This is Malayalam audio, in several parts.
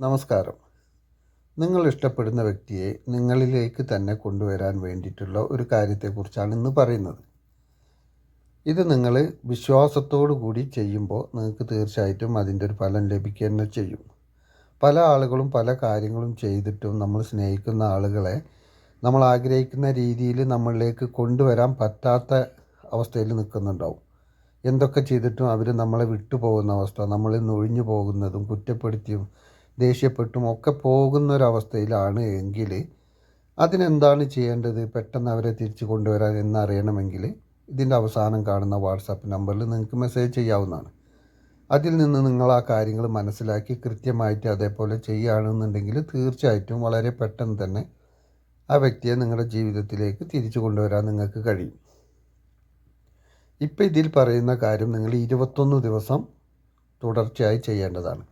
നമസ്കാരം. നിങ്ങൾ ഇഷ്ടപ്പെടുന്ന വ്യക്തിയെ നിങ്ങളിലേക്ക് തന്നെ കൊണ്ടുവരാൻ വേണ്ടിയിട്ടുള്ള ഒരു കാര്യത്തെക്കുറിച്ചാണ് ഇന്ന് പറയുന്നത്. ഇത് നിങ്ങൾ വിശ്വാസത്തോടു കൂടി ചെയ്യുമ്പോൾ നിങ്ങൾക്ക് തീർച്ചയായിട്ടും അതിന്റെ ഒരു ഫലം ലഭിക്കുക തന്നെ ചെയ്യും. പല ആളുകളും പല കാര്യങ്ങളും ചെയ്തിട്ടും നമ്മൾ സ്നേഹിക്കുന്ന ആളുകളെ നമ്മൾ ആഗ്രഹിക്കുന്ന രീതിയിൽ നമ്മളിലേക്ക് കൊണ്ടുവരാൻ പറ്റാത്ത അവസ്ഥയിൽ നിൽക്കുന്നുണ്ടാവും. എന്തൊക്കെ ചെയ്തിട്ടും അവർ നമ്മളെ വിട്ടുപോകുന്ന അവസ്ഥ നമ്മളിൽ നിന്ന് ഒഴിഞ്ഞു പോകുന്നതും കുറ്റപ്പെടുത്തിയും ദേഷ്യപ്പെട്ടും ഒക്കെ പോകുന്നൊരവസ്ഥയിലാണ് എങ്കിൽ അതിനെന്താണ് ചെയ്യേണ്ടത്? പെട്ടെന്ന് അവരെ തിരിച്ചു കൊണ്ടുവരാൻ എന്നറിയണമെങ്കിൽ ഇതിന്റെ അവസാനം കാണുന്ന വാട്സാപ്പ് നമ്പറിൽ നിങ്ങൾക്ക് മെസ്സേജ് ചെയ്യാവുന്നതാണ്. അതിൽ നിന്ന് നിങ്ങൾ ആ കാര്യങ്ങൾ മനസ്സിലാക്കി കൃത്യമായിട്ട് അതേപോലെ ചെയ്യുകയാണെന്നുണ്ടെങ്കിൽ തീർച്ചയായിട്ടും വളരെ പെട്ടെന്ന് തന്നെ ആ വ്യക്തിയെ നിങ്ങളുടെ ജീവിതത്തിലേക്ക് തിരിച്ചു കൊണ്ടുവരാൻ നിങ്ങൾക്ക് കഴിയും. ഇപ്പം ഇതിൽ പറയുന്ന കാര്യം നിങ്ങൾ ഇരുപത്തൊന്ന് ദിവസം തുടർച്ചയായി ചെയ്യേണ്ടതാണ്.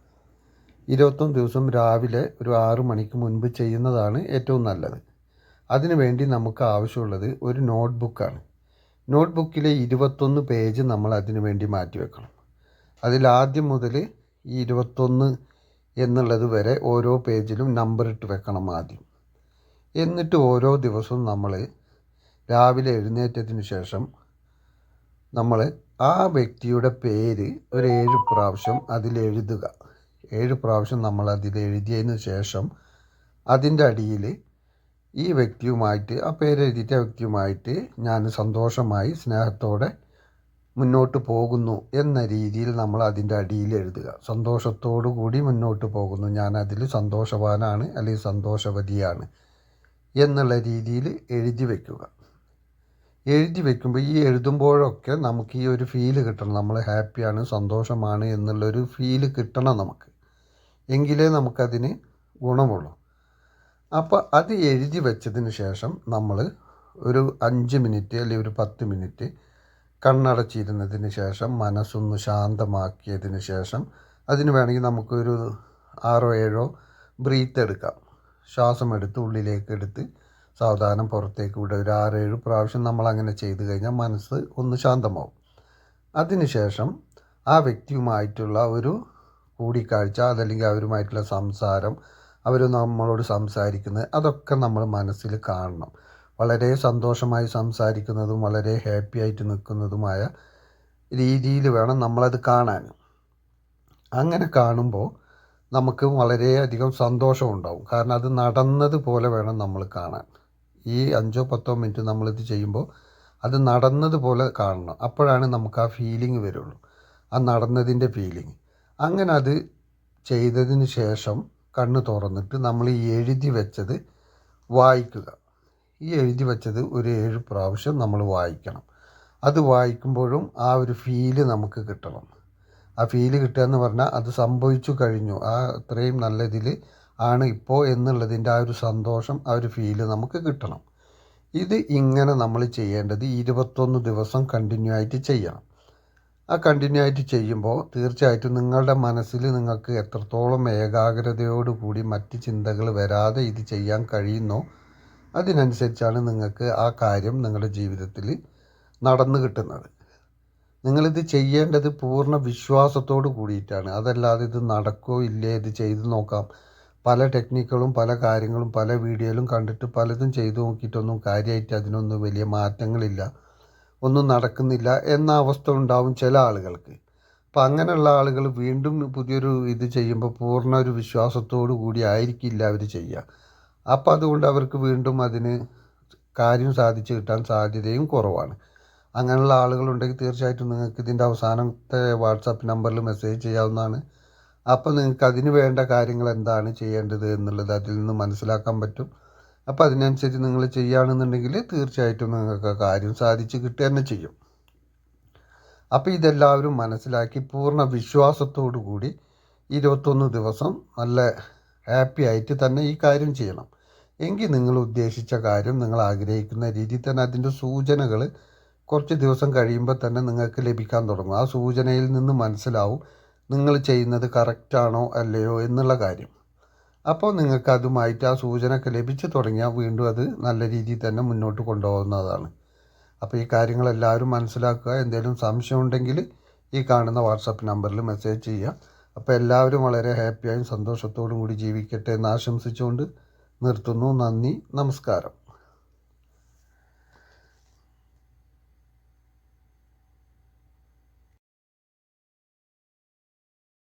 ഇരുപത്തൊന്ന് ദിവസം രാവിലെ ഒരു ആറു മണിക്ക് മുൻപ് ചെയ്യുന്നതാണ് ഏറ്റവും നല്ലത്. അതിനുവേണ്ടി നമുക്ക് ആവശ്യമുള്ളത് ഒരു നോട്ട് ബുക്കാണ് നോട്ട് ബുക്കിലെ ഇരുപത്തൊന്ന് പേജ് നമ്മൾ അതിനു വേണ്ടി മാറ്റി വെക്കണം. അതിൽ ആദ്യം മുതൽ ഈ ഇരുപത്തൊന്ന് എന്നുള്ളത് വരെ ഓരോ പേജിലും നമ്പർ ഇട്ട് വെക്കണം ആദ്യം. എന്നിട്ട് ഓരോ ദിവസവും നമ്മൾ രാവിലെ എഴുന്നേറ്റത്തിന് ശേഷം നമ്മൾ ആ വ്യക്തിയുടെ പേര് ഒരു ഏഴ് പ്രാവശ്യം അതിൽ എഴുതുക. ഏഴ് പ്രാവശ്യം നമ്മൾ അതിൽ എഴുതിയതിന് ശേഷം അതിന്റെ അടിയിൽ ഈ വ്യക്തിയുമായിട്ട് ആ പേര് എഴുതിയിട്ട വ്യക്തിയുമായിട്ട് ഞാൻ സന്തോഷമായി സ്നേഹത്തോടെ മുന്നോട്ട് പോകുന്നു എന്ന രീതിയിൽ നമ്മൾ അതിന്റെ അടിയിൽ എഴുതുക. സന്തോഷത്തോടു കൂടി മുന്നോട്ട് പോകുന്നു. ഞാൻ അതിൽ സന്തോഷവാനാണ് അല്ലെങ്കിൽ സന്തോഷവതിയാണ് എന്നുള്ള രീതിയിൽ എഴുതി വയ്ക്കുക എഴുതി വയ്ക്കുമ്പോൾ ഈ എഴുതുമ്പോഴൊക്കെ നമുക്ക് ഈ ഒരു ഫീൽ കിട്ടണം. നമ്മൾ ഹാപ്പിയാണ് സന്തോഷമാണ് എന്നുള്ളൊരു ഫീൽ കിട്ടണം നമുക്ക്. എങ്കിലേ നമുക്കതിന് ഗുണമുള്ളൂ. അപ്പോൾ അത് എഴുതി വെച്ചതിന് ശേഷം നമ്മൾ ഒരു അഞ്ച് മിനിറ്റ് അല്ലെങ്കിൽ ഒരു പത്ത് മിനിറ്റ് കണ്ണടച്ചിരുന്നതിന് ശേഷം മനസ്സൊന്ന് ശാന്തമാക്കിയതിന് ശേഷം അതിന് വേണമെങ്കിൽ നമുക്കൊരു ആറോ ഏഴോ ബ്രീത്ത് എടുക്കാം. ശ്വാസം എടുത്ത് ഉള്ളിലേക്ക് എടുത്ത് സാവധാനം പുറത്തേക്ക് വിടുക. ഒരു ആറ് ഏഴ് പ്രാവശ്യം നമ്മൾ അങ്ങനെ ചെയ്തു കഴിഞ്ഞാൽ മനസ്സ് ഒന്ന് ശാന്തമാവും. അതിനുശേഷം ആ വ്യക്തിയുമായിട്ടുള്ള ഒരു കൂടിക്കാഴ്ച അതല്ലെങ്കിൽ അവരുമായിട്ടുള്ള സംസാരം അവർ നമ്മളോട് സംസാരിക്കുന്നത് അതൊക്കെ നമ്മൾ മനസ്സിൽ കാണണം. വളരെ സന്തോഷമായി സംസാരിക്കുന്നതും വളരെ ഹാപ്പി ആയിട്ട് നിൽക്കുന്നതുമായ രീതിയിൽ വേണം നമ്മളത് കാണാൻ. അങ്ങനെ കാണുമ്പോൾ നമുക്ക് വളരെയധികം സന്തോഷം ഉണ്ടാവും. കാരണം അത് നടന്നതുപോലെ വേണം നമ്മൾ കാണാൻ. ഈ അഞ്ചോ പത്തോ മിനിറ്റ് നമ്മളിത് ചെയ്യുമ്പോൾ അത് നടന്നതുപോലെ കാണണം. അപ്പോഴാണ് നമുക്ക് ആ ഫീലിംഗ് വരുള്ളൂ. ആ നടന്നതിന്റെ ഫീലിംഗ് അങ്ങനെ അത് ചെയ്തതിന് ശേഷം കണ്ണ് തുറന്നിട്ട് നമ്മൾ ഈ എഴുതി വെച്ചത് വായിക്കുക. ഈ എഴുതി വെച്ചത് ഒരു ഏഴ് പ്രാവശ്യം നമ്മൾ വായിക്കണം. അത് വായിക്കുമ്പോഴും ആ ഒരു ഫീൽ നമുക്ക് കിട്ടണം. ആ ഫീൽ കിട്ടുക എന്ന് പറഞ്ഞാൽ അത് സംഭവിച്ചു കഴിഞ്ഞു. ആ അത്രയും നല്ല ഇതിൽ ആണ് ഇപ്പോൾ എന്നുള്ളതിന്റെ ആ ഒരു സന്തോഷം ആ ഒരു ഫീൽ നമുക്ക് കിട്ടണം. ഇത് ഇങ്ങനെ നമ്മൾ ചെയ്യേണ്ടത് ഇരുപത്തൊന്ന് ദിവസം കണ്ടിന്യൂ ആയിട്ട് ചെയ്യണം. ആ കണ്ടിന്യൂ ആയിട്ട് ചെയ്യുമ്പോൾ തീർച്ചയായിട്ടും നിങ്ങളുടെ മനസ്സിൽ നിങ്ങൾക്ക് എത്രത്തോളം ഏകാഗ്രതയോടുകൂടി മറ്റ് ചിന്തകൾ വരാതെ ഇത് ചെയ്യാൻ കഴിയുന്നോ അതിനനുസരിച്ചാണ് നിങ്ങൾക്ക് ആ കാര്യം നിങ്ങളുടെ ജീവിതത്തിൽ നടന്നു കിട്ടുന്നത്. നിങ്ങളിത് ചെയ്യേണ്ടത് പൂർണ വിശ്വാസത്തോട് കൂടിയിട്ടാണ്. അതല്ലാതെ ഇത് നടക്കോ ഇല്ലേ ഇത് ചെയ്ത് നോക്കാം. പല ടെക്നിക്കുകളും പല കാര്യങ്ങളും പല വീഡിയോയിലും കണ്ടിട്ട് പലതും ചെയ്തു നോക്കിയിട്ടൊന്നും കാര്യമായിട്ട് അതിനൊന്നും വലിയ മാറ്റങ്ങളില്ല. ഒന്നും നടക്കുന്നില്ല എന്ന അവസ്ഥ ഉണ്ടാവും ചില ആളുകൾക്ക്. അപ്പം അങ്ങനെയുള്ള ആളുകൾ വീണ്ടും പുതിയൊരു ഇത് ചെയ്യുമ്പോൾ പൂർണ ഒരു വിശ്വാസത്തോടു കൂടി ആയിരിക്കില്ല അവർ ചെയ്യുക. അപ്പം അതുകൊണ്ട് അവർക്ക് വീണ്ടും അതിന് കാര്യം സാധിച്ചു കിട്ടാൻ സാധ്യതയും കുറവാണ്. അങ്ങനെയുള്ള ആളുകളുണ്ടെങ്കിൽ തീർച്ചയായിട്ടും നിങ്ങൾക്ക് ഇതിന്റെ അവസാനത്തെ വാട്സാപ്പ് നമ്പറിൽ മെസ്സേജ് ചെയ്യാവുന്നതാണ്. അപ്പോൾ നിങ്ങൾക്ക് അതിന് വേണ്ട കാര്യങ്ങൾ എന്താണ് ചെയ്യേണ്ടത് എന്നുള്ളത് അതിൽ നിന്ന് മനസ്സിലാക്കാൻ പറ്റും. അപ്പോൾ അതിനനുസരിച്ച് നിങ്ങൾ ചെയ്യുകയാണെന്നുണ്ടെങ്കിൽ തീർച്ചയായിട്ടും നിങ്ങൾക്ക് കാര്യം സാധിച്ച് കിട്ടുക തന്നെ ചെയ്യും. അപ്പോൾ ഇതെല്ലാവരും മനസ്സിലാക്കി പൂർണ വിശ്വാസത്തോടു കൂടി ഇരുപത്തൊന്ന് ദിവസം നല്ല ഹാപ്പി ആയിട്ട് തന്നെ ഈ കാര്യം ചെയ്യണം. എങ്കിൽ നിങ്ങൾ ഉദ്ദേശിച്ച കാര്യം നിങ്ങൾ ആഗ്രഹിക്കുന്ന രീതിയിൽ തന്നെ അതിന്റെ സൂചനകൾ കുറച്ച് ദിവസം കഴിയുമ്പോൾ തന്നെ നിങ്ങൾക്ക് ലഭിക്കാൻ തുടങ്ങും. ആ സൂചനയിൽ നിന്ന് മനസ്സിലാവും നിങ്ങൾ ചെയ്യുന്നത് കറക്റ്റാണോ അല്ലയോ എന്നുള്ള കാര്യം. അപ്പോൾ നിങ്ങൾക്ക് അതുമായിട്ട് ആ സൂചനയൊക്കെ ലഭിച്ചു തുടങ്ങിയാൽ വീണ്ടും അത് നല്ല രീതിയിൽ തന്നെ മുന്നോട്ട് കൊണ്ടുപോകുന്നതാണ്. അപ്പോൾ ഈ കാര്യങ്ങളെല്ലാവരും മനസ്സിലാക്കുക. എന്തെങ്കിലും സംശയം ഉണ്ടെങ്കിൽ ഈ കാണുന്ന വാട്സപ്പ് നമ്പറിൽ മെസ്സേജ് ചെയ്യുക. അപ്പോൾ എല്ലാവരും വളരെ ഹാപ്പിയായും സന്തോഷത്തോടും കൂടി ജീവിക്കട്ടെ എന്ന് ആശംസിച്ചുകൊണ്ട് നിർത്തുന്നു. നന്ദി. നമസ്കാരം.